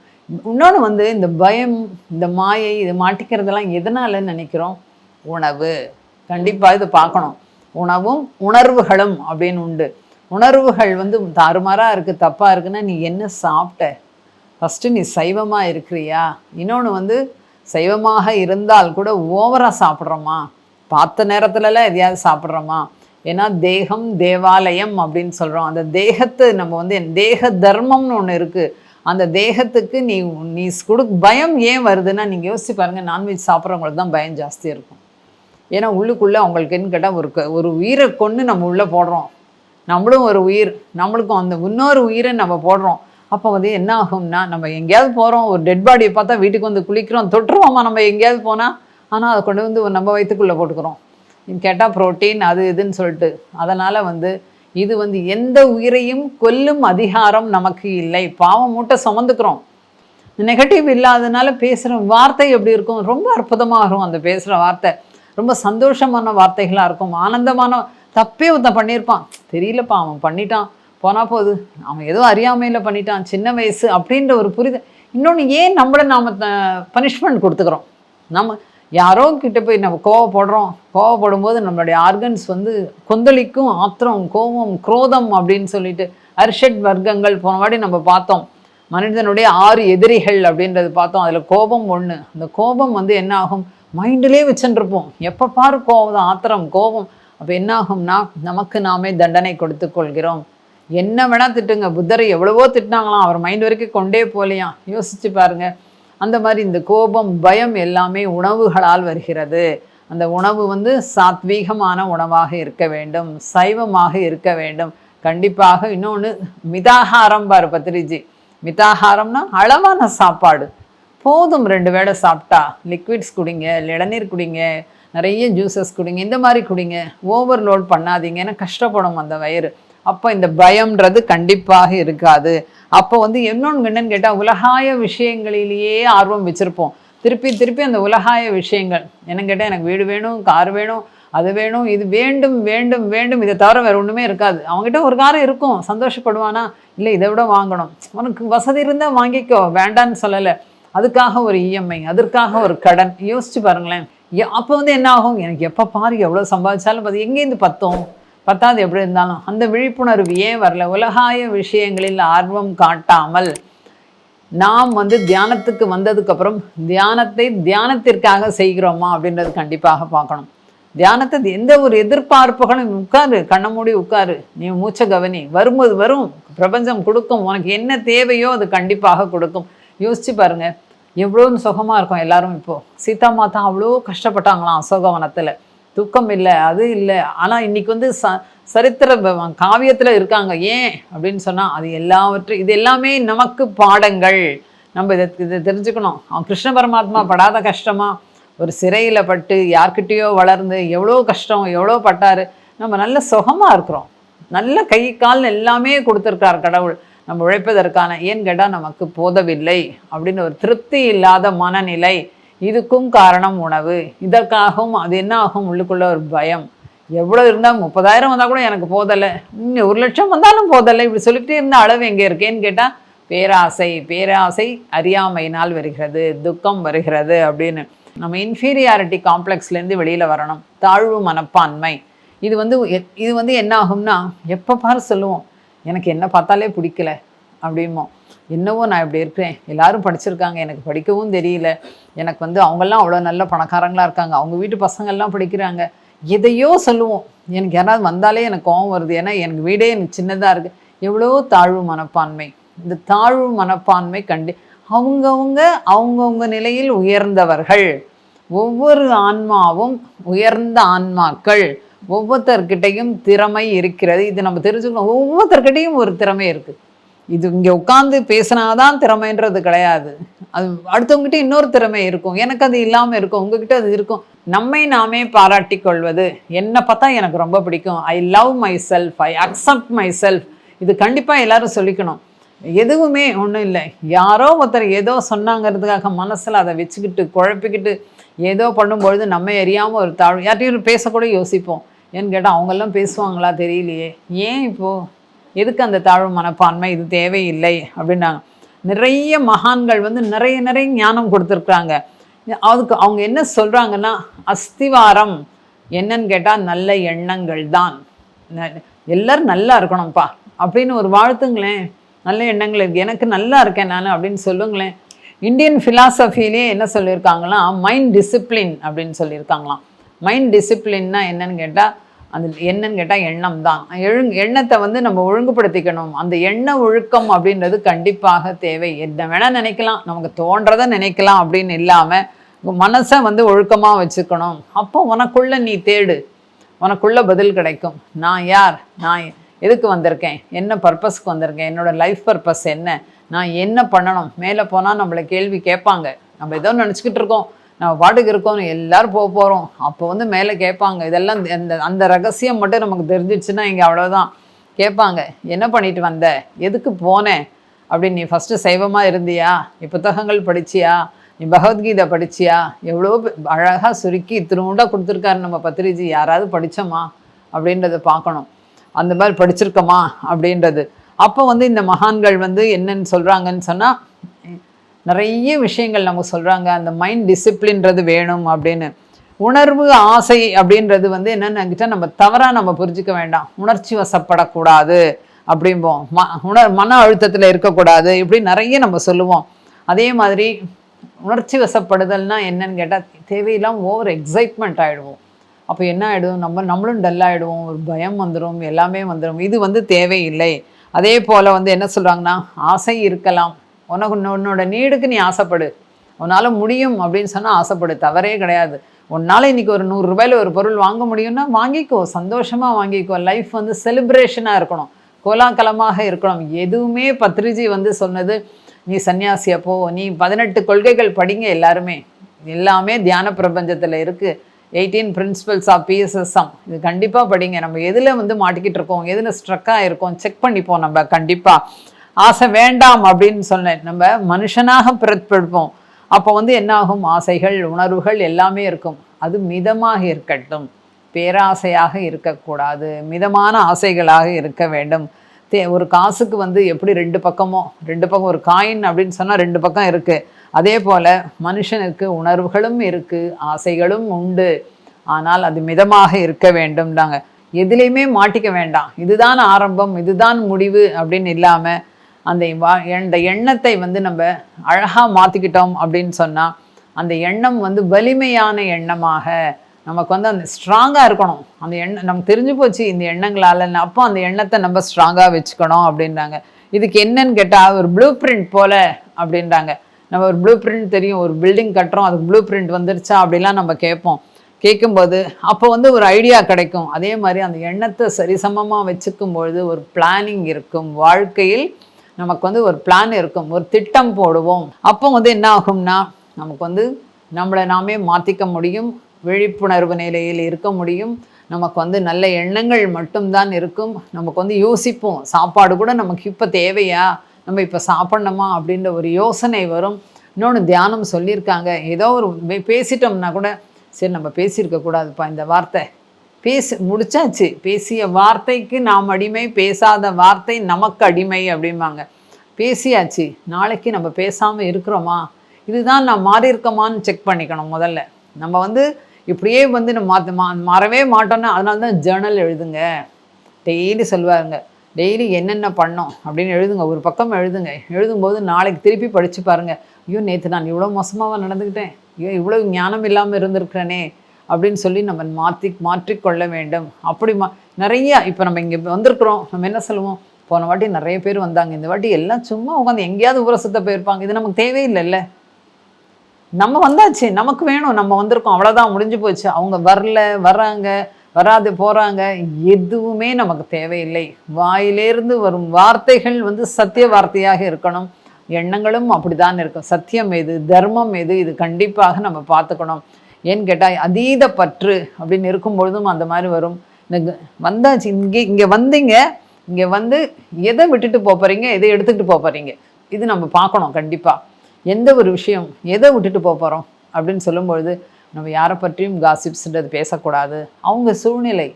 இன்னொன்று வந்து இந்த பயம் இந்த மாயை இது மாட்டிக்கிறதெல்லாம் எதனாலன்னு நினைக்கிறோம்? உணவு. கண்டிப்பாக இது பார்க்கணும். உணவும் உணர்வுகளும் அப்படின்னு உண்டு. உணர்வுகள் வந்து தாறுமாறாக இருக்குது தப்பாக இருக்குன்னா நீ என்ன சாப்பிட்ட? ஃபஸ்ட்டு நீ சைவமாக இருக்கிறியா? இன்னொன்று வந்து சைவமாக இருந்தால் கூட ஓவராக சாப்பிட்றோமா? பார்த்த நேரத்துலலாம் எதையாவது சாப்பிட்றோமா? ஏன்னா தேகம் தேவாலயம் அப்படின்னு சொல்கிறோம் அந்த தேகத்தை நம்ம வந்து தேக தர்மம்னு ஒன்று இருக்குது அந்த தேகத்துக்கு நீ நீ கொடு பயம் ஏன் வருதுன்னா நீங்கள் யோசிச்சு பாருங்கள் நான்வெஜ் சாப்பிட்றவங்களுக்கு தான் பயம் ஜாஸ்தியாக இருக்கும். ஏன்னா உள்ளுக்குள்ளே அவங்களுக்குன்னு கேட்டால் ஒரு க ஒரு உயிரை கொண்டு நம்ம உள்ளே போடுறோம். நம்மளும் ஒரு உயிர் நம்மளுக்கும் அந்த இன்னொரு உயிரை நம்ம போடுறோம். அப்போ வந்து என்ன ஆகும்னா நம்ம எங்கேயாவது போகிறோம் ஒரு டெட் பாடியை பார்த்தா வீட்டுக்கு வந்து குளிக்கிறோம் தொட்டுருவோமா நம்ம எங்கேயாவது போனால் ஆனால் அதை கொண்டு வந்து நம்ம வயிற்றுக்குள்ளே போட்டுக்கிறோம். கேட்டால் புரோட்டீன் அது இதுன்னு சொல்லிட்டு. அதனால் வந்து இது வந்து எந்த உயிரையும் கொல்லும் அதிகாரம் நமக்கு இல்லை. பாவம் மூட்டை சுமந்துக்கிறோம். நெகட்டிவ் இல்லாதனால பேசுகிற வார்த்தை எப்படி இருக்கும்? ரொம்ப அற்புதமாக இருக்கும் அந்த பேசுகிற வார்த்தை. ரொம்ப சந்தோஷமான வார்த்தைகளாக இருக்கும். ஆனந்தமான தப்பே ஒருத்தன் பண்ணியிருப்பான். தெரியலப்பா அவன் பண்ணிட்டான். போனால் போகுது. அவன் ஏதோ அறியாமையில் பண்ணிட்டான். சின்ன வயசு அப்படின்ற ஒரு புரிதல். இன்னொன்று ஏன் நம்மளை நாம் பனிஷ்மெண்ட் கொடுத்துக்கிறோம்? நம்ம யாரோ கிட்ட போய் நம்ம கோவப்படுறோம். கோவப்படும் போது நம்மளுடைய ஆர்கன்ஸ் வந்து கொந்தளிக்கும் ஆத்திரம் கோபம் குரோதம் அப்படின்னு சொல்லிட்டு அர்ஷட் வர்க்கங்கள் போன வாட்டி நம்ம பார்த்தோம். மனிதனுடைய ஆறு எதிரிகள் அப்படின்றது பார்த்தோம். அதில் கோபம் ஒன்று அந்த கோபம் வந்து என்ன ஆகும்? மைண்டிலே வச்சுருப்போம் எப்போ பாரு கோபம் ஆத்திரம் கோபம். அப்போ என்ன ஆகும்னா நமக்கு நாமே தண்டனை கொடுத்து கொள்கிறோம். என்ன வேணால் திட்டுங்க. புத்தரை எவ்வளவோ திட்டினாங்களாம். அவர் மைண்ட் வரைக்கும் கொண்டே போகலையாம். யோசிச்சு பாருங்கள் அந்த மாதிரி இந்த கோபம் பயம் எல்லாமே உணவுகளால் வருகிறது. அந்த உணவு வந்து சாத்வீகமான உணவாக இருக்க வேண்டும் சைவமாக இருக்க வேண்டும். கண்டிப்பாக இன்னொன்று மிதாகாரம் பாரு பத்ரிஜி. மிதாகாரம்னா அளவான சாப்பாடு. போதும் ரெண்டு வேளை சாப்பிட்டா. லிக்விட்ஸ் குடிங்க இளநீர் குடிங்க நிறைய ஜூஸஸ் குடிங்க இந்த மாதிரி குடிங்க. ஓவர்லோட் பண்ணாதீங்க ஏன்னா கஷ்டப்படும் அந்த வயிறு. அப்போ இந்த பயம்ன்றது கண்டிப்பாக இருக்காது. அப்போ வந்து இன்னொன்று என்னன்னு கேட்டால் உலகாய விஷயங்களிலேயே ஆர்வம் வச்சுருப்போம். திருப்பி திருப்பி அந்த உலகாய விஷயங்கள். என்னன்னு கேட்டால் எனக்கு வீடு வேணும் கார் வேணும் அது வேணும் இது வேண்டும் வேண்டும் வேண்டும் இதை தவிர வேறு ஒன்றுமே இருக்காது. அவங்ககிட்ட ஒரு காரம் இருக்கும். சந்தோஷப்படுவானா? இல்லை இதை விட வாங்கணும். உனக்கு வசதி இருந்தால் வாங்கிக்கோ. வேண்டான்னு சொல்லலை. அதுக்காக ஒரு இஎம்ஐ அதற்காக ஒரு கடன். யோசிச்சு பாருங்களேன். அப்போ வந்து என்ன ஆகும்? எனக்கு எப்போ பாரு எவ்வளோ சம்பாதிச்சாலும் அது எங்கேருந்து பத்தும்? பத்தாவது எப்படி இருந்தாலும் அந்த விழிப்புணர்வு ஏன் வரல? உலகாய விஷயங்களில் ஆர்வம் காட்டாமல் நாம் வந்து தியானத்துக்கு வந்ததுக்கப்புறம் தியானத்தை தியானத்திற்காக செய்கிறோமா அப்படின்றது கண்டிப்பாக பார்க்கணும். தியானத்தை எந்த ஒரு எதிர்பார்ப்புகளும் உட்காரு கண்ணை மூடி உட்காரு. நீ மூச்சை கவனி. வரும்போது வரும். பிரபஞ்சம் கொடுக்கும். உனக்கு என்ன தேவையோ அது கண்டிப்பாக கொடுக்கும். யோசிச்சு பாருங்க. எவ்வளோ சுகமாக இருக்கும் எல்லாரும் இப்போது சீதா மாதா அவ்வளோ கஷ்டப்பட்டாங்களாம் அசோகவனத்தில். துக்கம் இல்லை அது இல்லை. ஆனால் இன்னைக்கு வந்து ச சரித்திர காவியத்தில் இருக்காங்க. ஏன்? அப்படின்னு சொன்னால் அது எல்லாவற்றும் இது எல்லாமே நமக்கு பாடங்கள். நம்ம இதை இதை தெரிஞ்சுக்கணும். அவன் கிருஷ்ண பரமாத்மா படாத கஷ்டமா? ஒரு சிறையில் பட்டு யார்கிட்டயோ வளர்ந்து எவ்வளோ கஷ்டம் எவ்வளோ பட்டாரு? நம்ம நல்ல சுகமாக இருக்கிறோம். நல்ல கை கால் எல்லாமே கொடுத்துருக்கார் கடவுள். நம்ம உழைப்பதற்கான ஏன் கேட்டால் நமக்கு போதவில்லை. அப்படின்னு ஒரு திருப்தி இல்லாத மனநிலை. இதுக்கும் காரணம் உணவு. இதற்காகவும் அது என்ன ஆகும் உள்ளுக்குள்ள ஒரு பயம். எவ்வளோ இருந்தால் முப்பதாயிரம் வந்தால் கூட எனக்கு போதலை இன்னும் ஒரு லட்சம் வந்தாலும் போதலை இப்படி சொல்லிக்கிட்டே இருந்த அளவு எங்கே இருக்கேன்னு கேட்டால் பேராசை பேராசை அறியாமையினால் வருகிறது துக்கம் வருகிறது அப்படின்னு. நம்ம இன்ஃபீரியாரிட்டி காம்ப்ளெக்ஸ்லேருந்து வெளியில் வரணும். தாழ்வு மனப்பான்மை. இது வந்து இது வந்து என்ன ஆகும்னா எப்போ பாரு சொல்லுவோம். எனக்கு என்ன பார்த்தாலே பிடிக்கல அப்படிமோ என்னவோ நான் இப்படி இருக்கிறேன். எல்லாரும் படிச்சிருக்காங்க. எனக்கு படிக்கவும் தெரியல. எனக்கு வந்து அவங்கெல்லாம் அவ்வளோ நல்ல பணக்காரங்களாக இருக்காங்க. அவங்க வீட்டு பசங்கள்லாம் படிக்கிறாங்க. எதையோ சொல்லுவோம். எனக்கு யாராவது வந்தாலே எனக்கு கோவம் வருது. ஏன்னா எனக்கு வீடே எனக்கு சின்னதாக இருக்குது எவ்வளோ தாழ்வு மனப்பான்மை. இந்த தாழ்வு மனப்பான்மை கண்டு அவங்கவுங்க அவங்கவுங்க நிலையில் உயர்ந்தவர்கள். ஒவ்வொரு ஆன்மாவும் உயர்ந்த ஆன்மாக்கள். ஒவ்வொருத்தர்கிட்டையும் திறமை இருக்கிறது. இது நம்ம தெரிஞ்சுக்கணும். ஒவ்வொருத்தர்கிட்டையும் ஒரு திறமை இருக்குது இது இங்கே உட்காந்து பேசினாதான் திறமைன்றது கிடையாது. அது அடுத்தவங்ககிட்ட இன்னொரு திறமை இருக்கும். எனக்கு அது இல்லாமல் இருக்கும். உங்ககிட்ட அது இருக்கும். நம்மை நாமே பாராட்டி கொள்வது. என்னை பார்த்தா எனக்கு ரொம்ப பிடிக்கும். I love myself I accept myself இது கண்டிப்பாக எல்லாரும் சொல்லிக்கணும். எதுவுமே ஒன்றும் இல்லை. யாரோ ஒருத்தர் ஏதோ சொன்னாங்கிறதுக்காக மனசில் அதை வச்சுக்கிட்டு குழப்பிக்கிட்டு ஏதோ பண்ணும்பொழுது நம்ம எரியாமல் ஒரு தாழ்வு யார்ட்டையும் பேசக்கூட யோசிப்போம். ஏன்னு கேட்டால் அவங்கெல்லாம் பேசுவாங்களா தெரியலையே. ஏன் இப்போது எதுக்கு அந்த தாழ்வு மனப்பான்மை? இது தேவையில்லை அப்படின்னாங்க நிறைய மகான்கள் வந்து நிறைய நிறைய ஞானம் கொடுத்துருக்குறாங்க. அதுக்கு அவங்க என்ன சொல்கிறாங்கன்னா அஸ்திவாரம். என்னன்னு கேட்டால் நல்ல எண்ணங்கள் தான். எல்லோரும் நல்லா இருக்கணும்ப்பா அப்படின்னு ஒரு வாழ்த்துங்களேன். நல்ல எண்ணங்கள் இருக்குது எனக்கு நல்லா இருக்கேன் நான் அப்படின்னு சொல்லுங்களேன். இந்தியன் ஃபிலாசபிலே என்ன சொல்லியிருக்காங்கன்னா மைண்ட் டிசிப்ளின் அப்படின்னு சொல்லியிருக்காங்களாம். மைண்ட் டிசிப்ளின்னா என்னன்னு கேட்டால் அது என்னன்னு கேட்டால் எண்ணம் தான் எழுங் எண்ணத்தை வந்து நம்ம ஒழுங்குபடுத்திக்கணும். அந்த எண்ண ஒழுக்கம் அப்படின்றது கண்டிப்பாக தேவை. என்ன வேணால் நினைக்கலாம். நமக்கு தோன்றதை நினைக்கலாம் அப்படின்னு இல்லாமல் மனசை வந்து ஒழுக்கமாக வச்சுக்கணும். அப்போ உனக்குள்ளே நீ தேடு. உனக்குள்ளே பதில் கிடைக்கும். நான் யார்? நான் எதுக்கு வந்திருக்கேன்? என்ன பர்பஸ்க்கு வந்திருக்கேன்? என்னோடய லைஃப் பர்பஸ் என்ன? நான் என்ன பண்ணணும்? மேலே போனால் நம்மளை கேள்வி கேட்பாங்க. நம்ம ஏதோ நினச்சிக்கிட்டு இருக்கோம். நம்ம பாட்டுக்கு இருக்கோம் எல்லாரும் போக போகிறோம் அப்போ வந்து மேலே கேட்பாங்க. இதெல்லாம் அந்த அந்த ரகசியம் மட்டும் நமக்கு தெரிஞ்சிச்சுன்னா இங்கே அவ்வளோதான் கேட்பாங்க என்ன பண்ணிட்டு வந்த? எதுக்கு போனேன் அப்படின்னு நீ ஃபஸ்ட்டு சைவமாக இருந்தியா? நீ புத்தகங்கள் படிச்சியா? நீ பகவத்கீதை படிச்சியா? எவ்வளோ அழகாக சுருக்கி திருமுண்டா கொடுத்துருக்காரு நம்ம பத்திரிஜி. யாராவது படித்தோமா அப்படின்றத பார்க்கணும். அந்த மாதிரி படிச்சிருக்கோமா? அப்படின்றது. அப்போ வந்து இந்த மகான்கள் வந்து என்னன்னு சொல்கிறாங்கன்னு சொன்னால் நிறைய விஷயங்கள் நமக்கு சொல்கிறாங்க அந்த மைண்ட் டிசிப்ளின்றது வேணும் அப்படின்னு. உணர்வு ஆசை அப்படின்றது வந்து என்னென்னு நம்ம தவறாக நம்ம புரிஞ்சிக்க வேண்டாம். உணர்ச்சி வசப்படக்கூடாது அப்படிம்போம். ம உணர் மன அழுத்தத்தில் இருக்கக்கூடாது இப்படி நிறைய நம்ம சொல்லுவோம். அதே மாதிரி உணர்ச்சி வசப்படுதல்னா என்னன்னு கேட்டால் தேவையில்லாம ஓவர் எக்ஸைட்மெண்ட் ஆகிடுவோம் அப்போ என்ன ஆகிடும் நம்ம நம்மளும் டல் ஆகிடுவோம் ஒரு பயம் வந்துடும் எல்லாமே வந்துடும் இது வந்து தேவையில்லை. அதே போல் வந்து என்ன சொல்கிறாங்கன்னா ஆசை இருக்கலாம். உனக்கு உன்னோட நீடுக்கு நீ ஆசைப்படு. உன்னால் முடியும் அப்படின்னு சொன்னால் ஆசைப்படு. தவறே கிடையாது. உன்னால் இன்றைக்கி ஒரு நூறு ரூபாயில ஒரு பொருள் வாங்க முடியும்னா வாங்கிக்கோ. சந்தோஷமாக வாங்கிக்கோ. லைஃப் வந்து செலிப்ரேஷனாக இருக்கணும். கோலாகலமாக இருக்கணும். எதுவுமே பத்ரிஜி வந்து சொன்னது நீ சன்னியாசி போ. நீ பதினெட்டு கொள்கைகள் படிங்க எல்லாருமே. எல்லாமே தியான பிரபஞ்சத்தில் இருக்குது எயிட்டீன் பிரின்சிபல்ஸ் ஆஃப் பிஎஸ்எஸ்எம் இது கண்டிப்பாக படிங்க. நம்ம எதில் வந்து மாட்டிக்கிட்டு இருக்கோம்? எதில் ஸ்ட்ரக்காக இருக்கோம்? செக் பண்ணிப்போம் நம்ம. கண்டிப்பாக ஆசை வேண்டாம் அப்படின்னு சொன்னேன். நம்ம மனுஷனாக பிறப்பிடுப்போம். அப்போ வந்து என்னாகும்? ஆசைகள் உணர்வுகள் எல்லாமே இருக்கும். அது மிதமாக இருக்கட்டும். பேராசையாக இருக்கக்கூடாது. மிதமான ஆசைகளாக இருக்க வேண்டும். தே ஒரு காசுக்கு வந்து எப்படி ரெண்டு பக்கமோ ரெண்டு பக்கம் ஒரு காயின் அப்படின்னு சொன்னால் ரெண்டு பக்கம் இருக்குது அதே போல் மனுஷனுக்கு உணர்வுகளும் இருக்குது ஆசைகளும் உண்டு. ஆனால் அது மிதமாக இருக்க வேண்டும்டாங்க எதுலேயுமே மாட்டிக்க வேண்டாம். இதுதான் ஆரம்பம் இதுதான் முடிவு அப்படின்னு இல்லாமல் அந்த வா- அந்த எண்ணத்தை வந்து நம்ம அழகாக மாற்றிக்கிட்டோம் அப்படின்னு சொன்னால் அந்த எண்ணம் வந்து வலிமையான எண்ணமாக நமக்கு வந்து அந்த ஸ்ட்ராங்காக இருக்கணும். அந்த எண்ணம் நமக்கு தெரிஞ்சு போச்சு இந்த எண்ணங்களால் அப்போ அந்த எண்ணத்தை நம்ம ஸ்ட்ராங்காக வச்சுக்கணும் அப்படின்றாங்க. இதுக்கு என்னன்னு கேட்டால் ஒரு ப்ளூ பிரிண்ட் போல் அப்படின்றாங்க. நம்ம ஒரு ப்ளூ பிரிண்ட் தெரியும் ஒரு பில்டிங் கட்டுறோம் அதுக்கு ப்ளூ பிரிண்ட் வந்துருச்சா அப்படிலாம் நம்ம கேட்போம். கேட்கும்போது அப்போ வந்து ஒரு ஐடியா கிடைக்கும். அதே மாதிரி அந்த எண்ணத்தை சரிசமமாக வச்சுக்கும் பொழுது ஒரு பிளானிங் இருக்கும் வாழ்க்கையில். நமக்கு வந்து ஒரு பிளான் இருக்கும். ஒரு திட்டம் போடுவோம். அப்போ வந்து என்ன ஆகும்னா நமக்கு வந்து நம்மளை நாமே மாற்றிக்க முடியும். விழிப்புணர்வு நிலையில் இருக்க முடியும். நமக்கு வந்து நல்ல எண்ணங்கள் மட்டும்தான் இருக்கும். நமக்கு வந்து யோசிப்போம். சாப்பாடு கூட நமக்கு இப்போ தேவையா? நம்ம இப்போ சாப்பிட்ணுமா? அப்படின்ற ஒரு யோசனை வரும். இன்னொன்று தியானம் சொல்லியிருக்காங்க. ஏதோ ஒரு பேசிட்டோம்னா கூட சரி நம்ம பேசியிருக்கக்கூடாதுப்பா இந்த வார்த்தை. பேசி முடிச்சாச்சு. பேசிய வார்த்தைக்கு நாம் அடிமை பேசாத வார்த்தை நமக்கு அடிமை அப்படிம்பாங்க. பேசியாச்சு. நாளைக்கு நம்ம பேசாமல் இருக்கிறோமா? இதுதான் நான் மாறியிருக்கோமான்னு செக் பண்ணிக்கணும் முதல்ல. நம்ம வந்து இப்படியே வந்து நம்ம மாற்ற மா மாறவே மாட்டோம்னா அதனால தான் ஜேர்னல் எழுதுங்க. டெய்லி சொல்லுவாருங்க. டெய்லி என்னென்ன பண்ணோம்? அப்படின்னு எழுதுங்க. ஒரு பக்கம் எழுதுங்க. எழுதும்போது நாளைக்கு திருப்பி படித்து பாருங்க. ஐயோ நேற்று நான் இவ்வளோ மோசமாக நடந்துக்கிட்டேன். ஐயோ இவ்வளோ ஞானம் இல்லாமல் இருந்திருக்கிறேனே. அப்படின்னு சொல்லி நம்ம மாற்றி மாற்றிக்கொள்ள வேண்டும். அப்படி மா நிறைய இப்போ நம்ம இங்கே வந்திருக்கிறோம். நம்ம என்ன சொல்லுவோம்? போன வாட்டி நிறைய பேர் வந்தாங்க. இந்த வாட்டி எல்லாம் சும்மா உட்காந்து எங்கேயாவது உபரசத்தை போயிருப்பாங்க. இது நமக்கு தேவையில்லைல்ல. நம்ம வந்தாச்சு. நமக்கு வேணும். நம்ம வந்திருக்கோம். அவ்வளோதான் முடிஞ்சு போச்சு. அவங்க வரல வர்றாங்க வராது போகிறாங்க எதுவுமே நமக்கு தேவையில்லை. வாயிலேருந்து வரும் வார்த்தைகள் வந்து சத்திய வார்த்தையாக இருக்கணும். எண்ணங்களும் அப்படிதான் இருக்கும். சத்தியம் எது? தர்மம் எது? இது கண்டிப்பாக நம்ம பார்த்துக்கணும். ஏன்னு கேட்டால் அதீத பற்று அப்படின்னு இருக்கும் பொழுதும் அந்த மாதிரி வரும். இந்த வந்தாச்சு இங்கே இங்கே வந்தீங்க இங்கே வந்து எதை விட்டுட்டு போகிறீங்க எதை எடுத்துக்கிட்டு போகிறீங்க இது நம்ம பார்க்கணும் கண்டிப்பாக எந்த ஒரு விஷயம் எதை விட்டுட்டு போகிறோம் அப்படின்னு சொல்லும்பொழுது நம்ம யாரை பற்றியும் காசிப்ஸ்ன்றது பேசக்கூடாது. அவங்க சூழ்நிலை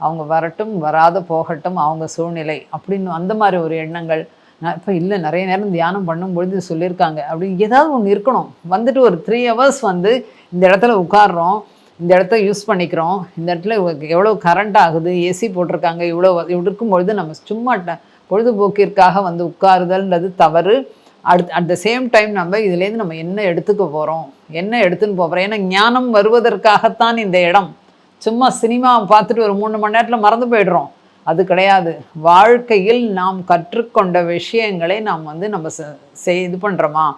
அவங்க வரட்டும் வராத போகட்டும் அவங்க சூழ்நிலை அப்படின்னு அந்த மாதிரி ஒரு எண்ணங்கள். நான் இப்போ இல்லை நிறைய நேரம் தியானம் பண்ணும்பொழுது சொல்லியிருக்காங்க. அப்படி ஏதாவது ஒன்று இருக்கணும். வந்துட்டு ஒரு த்ரீ ஹவர்ஸ் வந்து இந்த இடத்துல உட்காடுறோம் இந்த இடத்த யூஸ் பண்ணிக்கிறோம் இந்த இடத்துல எவ்வளோ கரண்ட் ஆகுது ஏசி போட்டிருக்காங்க இவ்வளோ இருக்கும் பொழுது நம்ம சும்மா ட- பொழுதுபோக்கிற்காக வந்து உட்காருதல்ன்றது தவறு. அடுத் அட் த சேம் டைம் நம்ம இதுலேருந்து நம்ம என்ன எடுத்துக்க போகிறோம் என்ன எடுத்துன்னு போகிறோம் ஏன்னா ஞானம் வருவதற்காகத்தான் இந்த இடம். சும்மா சினிமா பார்த்துட்டு ஒரு மூணு மணி நேரத்தில் மறந்து போயிடுறோம். அது கிடையாது. வாழ்க்கையில் நாம் கற்றுக்கொண்ட விஷயங்களை நாம் வந்து நம்ம செய் இது பண்ணுறோமா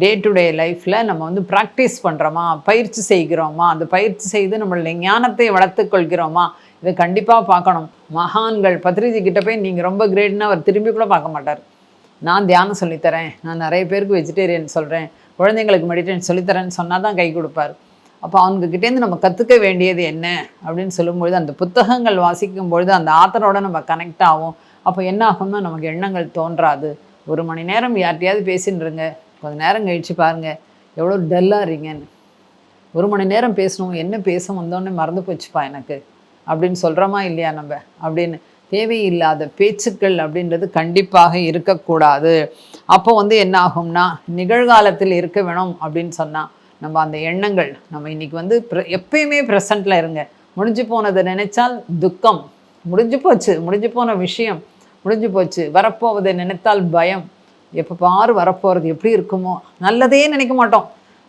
டே டு டே லைஃப்பில் நம்ம வந்து ப்ராக்டிஸ் பண்ணுறோமா பயிற்சி செய்கிறோமா? அந்த பயிற்சி செய்து நம்மளுடைய ஞானத்தை வளர்த்துக்கொள்கிறோமா இதை கண்டிப்பாக பார்க்கணும். மகான்கள் பத்ரிஜி கிட்ட போய் நீங்கள் ரொம்ப கிரேட்னா அவர் திரும்பி கூட பார்க்க மாட்டார். நான் தியானம் சொல்லித்தரேன். நான் நிறைய பேருக்கு வெஜிடேரியன் சொல்கிறேன் குழந்தைங்களுக்கு மெடிடேஷன் சொல்லித்தரேன்னு சொன்னால் தான் கை கொடுப்பார். அப்போ அவங்கக்கிட்டேருந்து நம்ம கற்றுக்க வேண்டியது என்ன? அப்படின்னு சொல்லும்பொழுது அந்த புத்தகங்கள் வாசிக்கும் பொழுது அந்த ஆத்தரோட நம்ம கனெக்ட் ஆகும் அப்போ என்ன ஆகும்னா நமக்கு எண்ணங்கள் தோன்றாது. ஒரு மணி நேரம் யார்ட்டையாவது பேசின்னு இருங்க கொஞ்ச நேரம் கழிச்சு பாருங்கள் எவ்வளோ டல்லாக இருங்கன்னு ஒரு மணி நேரம் பேசணும் என்ன பேச வந்தோன்னே மறந்து போச்சுப்பா எனக்கு. அப்படின்னு சொல்கிறோமா இல்லையா நம்ம? அப்படின்னு. தேவையில்லாத பேச்சுக்கள் அப்படின்றது கண்டிப்பாக இருக்கக்கூடாது. அப்போ வந்து என்ன ஆகும்னா நிகழ்காலத்தில் இருக்க வேணும் அப்படின்னு சொன்னால் நம்ம அந்த எண்ணங்கள் நம்ம இன்னைக்கு வந்து pre- எப்பயுமே ப்ரெசண்ட்டில் இருங்க. முடிஞ்சு போனதை நினைச்சால் துக்கம். முடிஞ்சு போச்சு முடிஞ்சு போன விஷயம் முடிஞ்சு போச்சு. வரப்போவதை நினைத்தால் பயம். எப்போ பாரு வரப்போகிறது எப்படி இருக்குமோ. நல்லதே நினைக்க மாட்டோம்.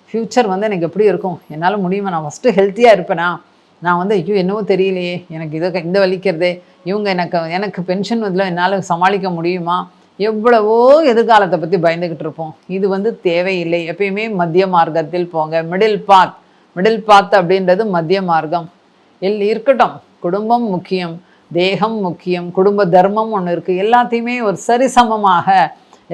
ஃப்யூச்சர் வந்து எனக்கு எப்படி இருக்கும்? என்னால் முடியுமா? நான் ஃபஸ்ட்டு ஹெல்த்தியாக இருப்பேனா? நான் வந்து ஐயோ என்னவோ தெரியலையே. எனக்கு இதை இந்த வலிக்கிறதே. இவங்க எனக்கு எனக்கு பென்ஷன் இதில் என்னால் சமாளிக்க முடியுமா? எவ்வளவோ எதிர்காலத்தை பற்றி பயந்துக்கிட்டு இருப்போம். இது வந்து தேவையில்லை. எப்பயுமே மத்திய மார்க்கத்தில் போங்க. மிடில் பாத் மிடில் பாத் அப்படின்றது மத்திய மார்க்கம். எல் இருக்கட்டும். குடும்பம் முக்கியம். தேகம் முக்கியம். குடும்ப தர்மம் ஒன்று இருக்குது எல்லாத்தையுமே ஒரு சரிசமமாக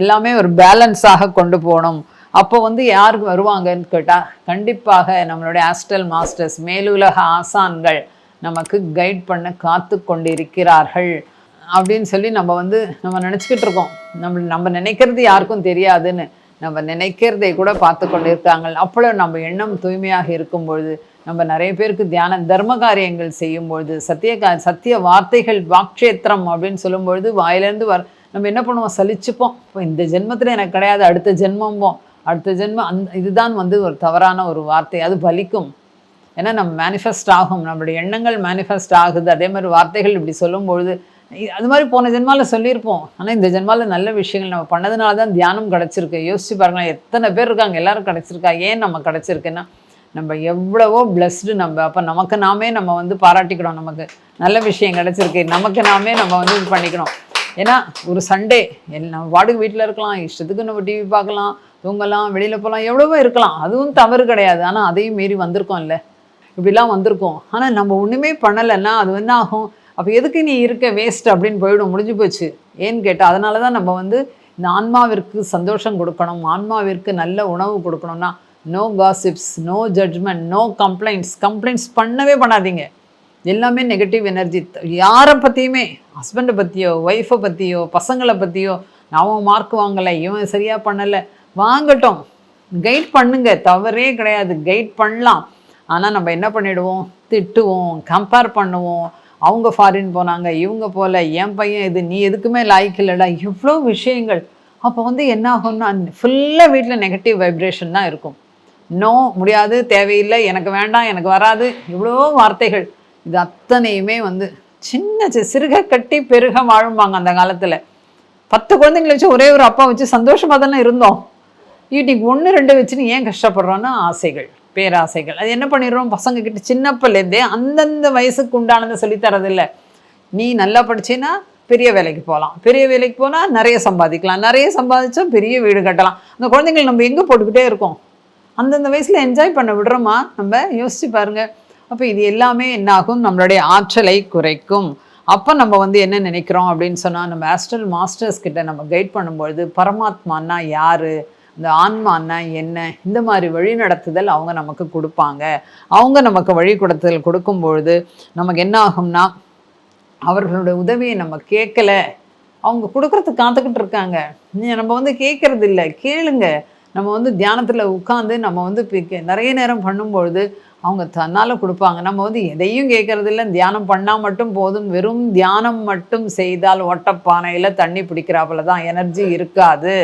எல்லாமே ஒரு பேலன்ஸாக கொண்டு போகணும். அப்போ வந்து யாருக்கு வருவாங்கன்னு கேட்டால் கண்டிப்பாக நம்மளுடைய ஆஸ்டல் மாஸ்டர்ஸ் மேலுலக ஆசான்கள் நமக்கு கைட் பண்ண காத்து கொண்டிருக்கிறார்கள் அப்படின்னு சொல்லி நம்ம வந்து நம்ம நினச்சிக்கிட்டு இருக்கோம். நம்ம நம்ம நினைக்கிறது யாருக்கும் தெரியாதுன்னு நம்ம நினைக்கிறதை கூட பார்த்து கொண்டு இருக்காங்க அப்பளோ நம்ம எண்ணம் தூய்மையாக இருக்கும் பொழுது நம்ம நிறைய பேருக்கு தியான தர்ம காரியங்கள் செய்யும் பொழுது சத்திய சத்திய வார்த்தைகள் வாக்ஷேத்திரம் அப்படின்னு சொல்லும்பொழுது வாயிலேருந்து வர நம்ம என்ன பண்ணுவோம்? சலிச்சுப்போம். இப்போ இந்த ஜென்மத்தில் எனக்கு கிடையாது. அடுத்த ஜென்மம்போம் அடுத்த ஜென்மம் அந்த இதுதான் வந்து ஒரு தவறான ஒரு வார்த்தை. அது பலிக்கும். ஏன்னா நம்ம மேனிஃபெஸ்ட் ஆகும். நம்மளுடைய எண்ணங்கள் மேனிஃபெஸ்ட் ஆகுது. அதே மாதிரி வார்த்தைகள் இப்படி சொல்லும்பொழுது அது மாதிரி போன ஜென்மாவில் சொல்லியிருப்போம். ஆனால் இந்த ஜென்மாவில் நல்ல விஷயங்கள் நம்ம பண்ணதுனால தான் தியானம் கிடச்சிருக்கு. யோசிச்சு பாருங்களேன் எத்தனை பேர் இருக்காங்க? எல்லாரும் கிடச்சிருக்கா? ஏன் நம்ம கிடச்சிருக்குன்னா நம்ம எவ்வளவோ பிளஸ்டு நம்ம. அப்போ நமக்கு நாமே நம்ம வந்து பாராட்டிக்கணும் நமக்கு நல்ல விஷயம் கிடச்சிருக்கு. நமக்கு நாமே நம்ம வந்து இது பண்ணிக்கணும் ஏன்னா ஒரு சண்டே நம்ம வாடகை வீட்டில் இருக்கலாம் இஷ்டத்துக்கு நம்ம டிவி பார்க்கலாம் தூங்கலாம் வெளியில் போகலாம் எவ்வளவோ இருக்கலாம். அதுவும் தவறு கிடையாது. ஆனால் அதையும் மீறி வந்திருக்கோம் இல்லை. இப்படிலாம் வந்திருக்கோம். ஆனால் நம்ம ஒன்றுமே பண்ணலைன்னா அது என்ன ஆகும். அப்போ எதுக்கு நீ இருக்க வேஸ்ட் அப்படின்னு போயிடும். முடிஞ்சு போச்சு. ஏன்னு கேட்டால் அதனால தான் நம்ம வந்து இந்த ஆன்மாவிற்கு சந்தோஷம் கொடுக்கணும். ஆன்மாவிற்கு நல்ல உணவு கொடுக்கணும்னா no gossips no judgement no complaints complaints பண்ணவே பண்ணாதீங்க. எல்லாமே நெகட்டிவ் எனர்ஜி யாரை பற்றியுமே ஹஸ்பண்டை பற்றியோ ஒய்ஃபை பற்றியோ பசங்களை பற்றியோ அவன் மார்க் வாங்கலை இவன் சரியாக பண்ணலை. வாங்கட்டும். கைட் பண்ணுங்க. தவறே கிடையாது. கைட் பண்ணலாம். ஆனால் நம்ம என்ன பண்ணிடுவோம்? திட்டுவோம். கம்பேர் பண்ணுவோம். அவங்க ஃபாரின் போனாங்க இவங்க போல என் பையன் இது நீ எதுக்குமே லாய்க்கு இல்லைடா. இவ்வளோ விஷயங்கள். அப்போ வந்து என்ன ஆகும்னா ஃபுல்லாக வீட்டில் நெகட்டிவ் வைப்ரேஷன் தான் இருக்கும். நோ முடியாது. தேவையில்லை. எனக்கு வேண்டாம். எனக்கு வராது. இவ்வளோ வார்த்தைகள். இது அத்தனையுமே வந்து சின்ன சி- சிறுக கட்டி பெருக வாழும்பாங்க அந்த காலத்தில். பத்து குழந்தைங்களை வச்சு ஒரே ஒரு அப்பா வச்சு சந்தோஷமாக தானே இருந்தோம். இன்னைக்கு ஒன்று ரெண்டு வச்சுன்னு ஏன் கஷ்டப்படுறோன்னா ஆசைகள் பேராசைகள். அது என்ன பண்ணிடுறோம்? பசங்க கிட்ட சின்னப்பிலேருந்தே அந்தந்த வயசுக்கு உண்டானதை சொல்லித்தரதில்லை நீ நல்லா படிச்சேன்னா பெரிய வேலைக்கு போகலாம். பெரிய வேலைக்கு போனால் நிறைய சம்பாதிக்கலாம். நிறைய சம்பாதிச்சா பெரிய வீடு கட்டலாம். அந்த குழந்தைங்களை நம்ம எங்கே போட்டுக்கிட்டே இருக்கோம்? அந்தந்த வயசில் என்ஜாய் பண்ண விடுறோமா? நம்ம யோசிச்சு பாருங்க. அப்போ இது எல்லாமே என்னாகும்? நம்மளுடைய ஆற்றலை குறைக்கும். அப்போ நம்ம வந்து என்ன நினைக்கிறோம் அப்படின்னு சொன்னால் நம்ம ஆஸ்ட்ரல் மாஸ்டர்ஸ் கிட்ட நம்ம கைட் பண்ணும்பொழுது பரமாத்மான்னா யார்? இந்த ஆன்மான்னா என்ன? இந்த மாதிரி வழி நடத்துதல் அவங்க நமக்கு கொடுப்பாங்க. அவங்க நமக்கு வழி கொடுத்தல் கொடுக்கும்பொழுது நமக்கு என்ன ஆகும்னா அவர்களுடைய உதவியை நம்ம கேட்கல. அவங்க கொடுக்கறதுக்கு காத்துக்கிட்டு இருக்காங்க. நம்ம வந்து கேட்கறது இல்லை கேளுங்க. நம்ம வந்து தியானத்தில் உட்காந்து நம்ம வந்து நிறைய நேரம் பண்ணும்பொழுது அவங்க தன்னால் கொடுப்பாங்க. நம்ம வந்து எதையும் கேட்கறது இல்லை தியானம் பண்ணால் மட்டும் போதும். வெறும் தியானம் மட்டும் செய்தால் ஒட்டப்பானையில் தண்ணி பிடிக்கிறாப்புல தான் எனர்ஜி இருக்காது.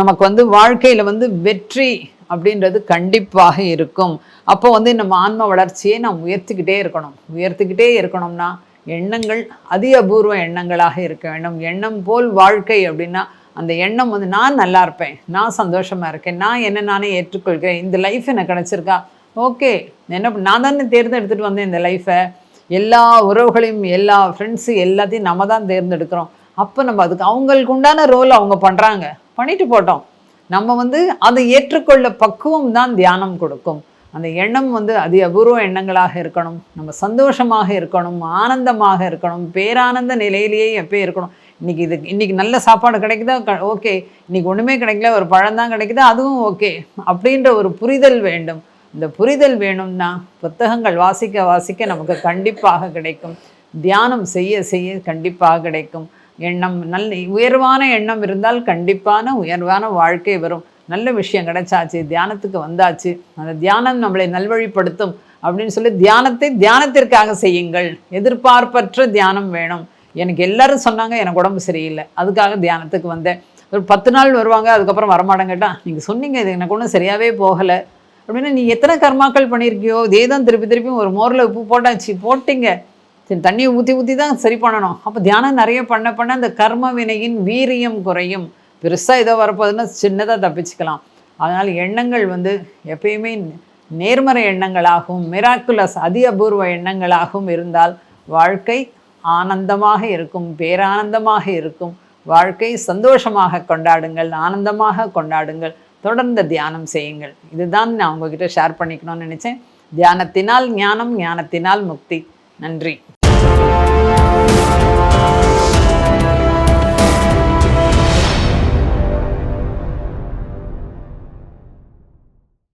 நமக்கு வந்து வாழ்க்கையில் வந்து வெற்றி அப்படின்றது கண்டிப்பாக இருக்கும். அப்போ வந்து நம்ம ஆன்ம வளர்ச்சியை நாம் உயர்த்திக்கிட்டே இருக்கணும். உயர்த்திக்கிட்டே இருக்கணும்னா எண்ணங்கள் அதி அபூர்வ எண்ணங்களாக இருக்க வேண்டும். எண்ணம் போல் வாழ்க்கை அப்படின்னா அந்த எண்ணம் வந்து நான் நல்லா இருப்பேன். நான் சந்தோஷமாக இருக்கேன். நான் என்ன நானே ஏற்றுக்கொள்கிறேன். இந்த லைஃப் எனக்கு கிடச்சிருக்கா? ஓகே என்ன பண்ண- நான் தானே தேர்ந்தெடுத்துட்டு வந்தேன் இந்த லைஃப்பை எல்லா உறவுகளையும் எல்லா ஃப்ரெண்ட்ஸு எல்லாத்தையும் நம்ம தான் தேர்ந்தெடுக்கிறோம். அப்போ நம்ம அதுக்கு அவங்களுக்கு உண்டான ரோல் அவங்க பண்ணுறாங்க பண்ணிட்டு போட்டோம். நம்ம வந்து அதை ஏற்றுக்கொள்ள பக்குவம் தான் தியானம் கொடுக்கும். அந்த எண்ணம் வந்து அதி அபூர்வ எண்ணங்களாக இருக்கணும். நம்ம சந்தோஷமாக இருக்கணும். ஆனந்தமாக இருக்கணும். பேரானந்த நிலையிலேயே எப்போ இருக்கணும். இன்னைக்கு இது இன்னைக்கு நல்ல சாப்பாடு கிடைக்குதா? ஓகே இன்னைக்கு ஒன்றுமே கிடைக்கல. ஒரு பழம் தான் கிடைக்குதா? அதுவும் ஓகே அப்படின்ற ஒரு புரிதல் வேண்டும். இந்த புரிதல் வேணும்னா புத்தகங்கள் வாசிக்க வாசிக்க நமக்கு கண்டிப்பாக கிடைக்கும். தியானம் செய்ய செய்ய கண்டிப்பாக கிடைக்கும். எண்ணம் நல்ல உயர்வான எண்ணம் இருந்தால் கண்டிப்பான உயர்வான வாழ்க்கை வரும். நல்ல விஷயம் கிடைச்சாச்சு தியானத்துக்கு வந்தாச்சு. அந்த தியானம் நம்மளை நல்வழிப்படுத்தும் அப்படின்னு சொல்லி தியானத்தை தியானத்திற்காக செய்யுங்கள். எதிர்பார்ப்பற்ற தியானம் வேணும். எனக்கு எல்லாரும் சொன்னாங்க எனக்கு உடம்பு சரியில்லை. அதுக்காக தியானத்துக்கு வந்தேன். ஒரு பத்து நாள் வருவாங்க அதுக்கப்புறம் வரமாட்டேன் கேட்டால் நீங்கள் சொன்னீங்க இது எனக்கு ஒன்றும் சரியாகவே போகலை. அப்படின்னா நீ எத்தனை கர்மாக்கள் பண்ணியிருக்கியோ இதே தான் திருப்பி திருப்பி ஒரு மோரில் உப்பு போட்டாச்சு போட்டிங்க. சரி தண்ணியை ஊற்றி ஊற்றி தான் சரி பண்ணணும். அப்போ தியானம் நிறைய பண்ண பண்ண அந்த கர்ம வினையின் வீரியம் குறையும். பெருசாக ஏதோ வரப்போகுதுன்னா சின்னதாக தப்பிச்சுக்கலாம். அதனால் எண்ணங்கள் வந்து எப்பயுமே நேர்மறை எண்ணங்களாகவும் மிராக்குலஸ் அதி அபூர்வ எண்ணங்களாகவும் இருந்தால் வாழ்க்கை ஆனந்தமாக இருக்கும் பேரானந்தமாக இருக்கும். வாழ்க்கை சந்தோஷமாக கொண்டாடுங்கள் ஆனந்தமாக கொண்டாடுங்கள். தொடர்ந்து தியானம் செய்யுங்கள். இதுதான் நான் உங்ககிட்ட ஷேர் பண்ணிக்கணும்னு நினச்சேன். தியானத்தினால் ஞானம் ஞானத்தினால் முக்தி. நன்றி.